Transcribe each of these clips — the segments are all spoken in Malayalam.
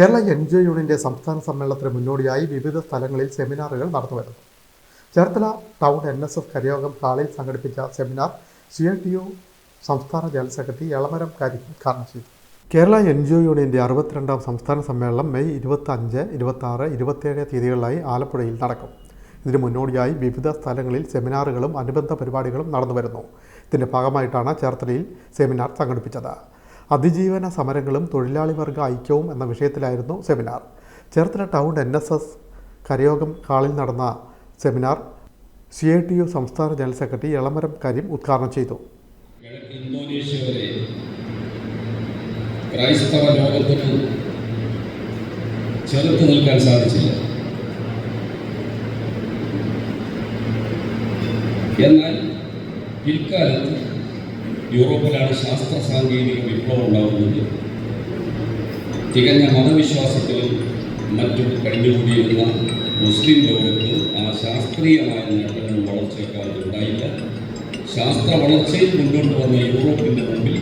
കേരള എൻ ജി ഒ യൂണിയന്റെ സംസ്ഥാന സമ്മേളനത്തിന് മുന്നോടിയായി വിവിധ സ്ഥലങ്ങളിൽ സെമിനാറുകൾ നടന്നുവരുന്നു. Cherthala town N S S കരയോഗം ഹാളിൽ സംഘടിപ്പിച്ച seminar C I T U സംസ്ഥാന ജനറൽ സെക്രട്ടറി എളമരം കാരി ഉദ്ഘാടനം ചെയ്തു. കേരള എൻ ജി ഒ യൂണിയന്റെ അറുപത്തിരണ്ടാം സംസ്ഥാന സമ്മേളനം മെയ് ഇരുപത്തി അഞ്ച് ഇരുപത്തി ആറ് ഇരുപത്തിയേഴ് തീയതികളിലായി ആലപ്പുഴയിൽ നടക്കും. ഇതിന് മുന്നോടിയായി വിവിധ സ്ഥലങ്ങളിൽ സെമിനാറുകളും അനുബന്ധ പരിപാടികളും നടന്നുവരുന്നു. ഇതിന്റെ ഭാഗമായിട്ടാണ് ചേർത്തലയിൽ സെമിനാർ സംഘടിപ്പിച്ചത്. അതിജീവന സമരങ്ങളും തൊഴിലാളി വർഗ ഐക്യവും എന്ന വിഷയത്തിലായിരുന്നു seminar. Cherthala town N S S കരയോഗം ഹാളിൽ നടന്ന seminar C I T U സംസ്ഥാന ജനറൽ സെക്രട്ടറി എളമരം കരീം ഉദ്ഘാടനം ചെയ്തു. ക്രൈസ്തവ ലോകത്തിന് ചെറുത്തു നിൽക്കാൻ സാധിച്ചില്ല. എന്നാൽ പിൽക്കാലത്ത് യൂറോപ്പിലാണ് ശാസ്ത്ര സാങ്കേതിക വിപ്ലവം ഉണ്ടാകുന്നത് തികഞ്ഞ മതവിശ്വാസത്തിലും മറ്റും കഴിഞ്ഞുകൂടിയിരുന്ന മുസ്ലിം ലോകത്ത് ആ ശാസ്ത്രീയമായ നേട്ടങ്ങളും വളർച്ചയെക്കാൾ ഉണ്ടായില്ല. ശാസ്ത്ര വളർച്ചയിൽ മുന്നോട്ട് വന്ന യൂറോപ്പിന്റെ മുമ്പിൽ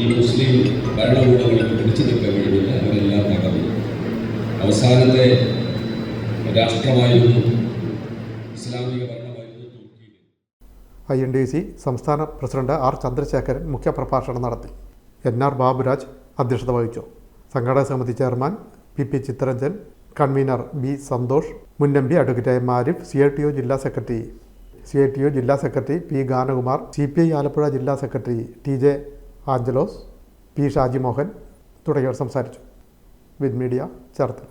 ഈ മുസ്ലിം ഭരണകൂടങ്ങൾക്ക് പിടിച്ചു നിൽക്കാൻ കഴിഞ്ഞില്ല. അവരെല്ലാം തകർന്നു. അവസാനത്തെ രാഷ്ട്രമായിരുന്നു ഇസ്ലാമിക തുർക്കിയിൽ ഐ എൻ ഡി സി സംസ്ഥാന പ്രസിഡന്റ് ആർ ചന്ദ്രശേഖരൻ മുഖ്യപ്രഭാഷണം നടത്തി. എൻ ആർ ബാബുരാജ് അധ്യക്ഷത വഹിച്ചു. സംഘാടക സമിതി chairman P P Chitharanjan convener B Santhosh മുൻ M P advocate M Arif C I T O ജില്ലാ secretary C I T O ജില്ലാ secretary P Ganakumar C P I Alappuzha ജില്ലാ secretary T J Anchalose P Shaji Mohan തുടങ്ങിയവർ സംസാരിച്ചു. With media Cherthala.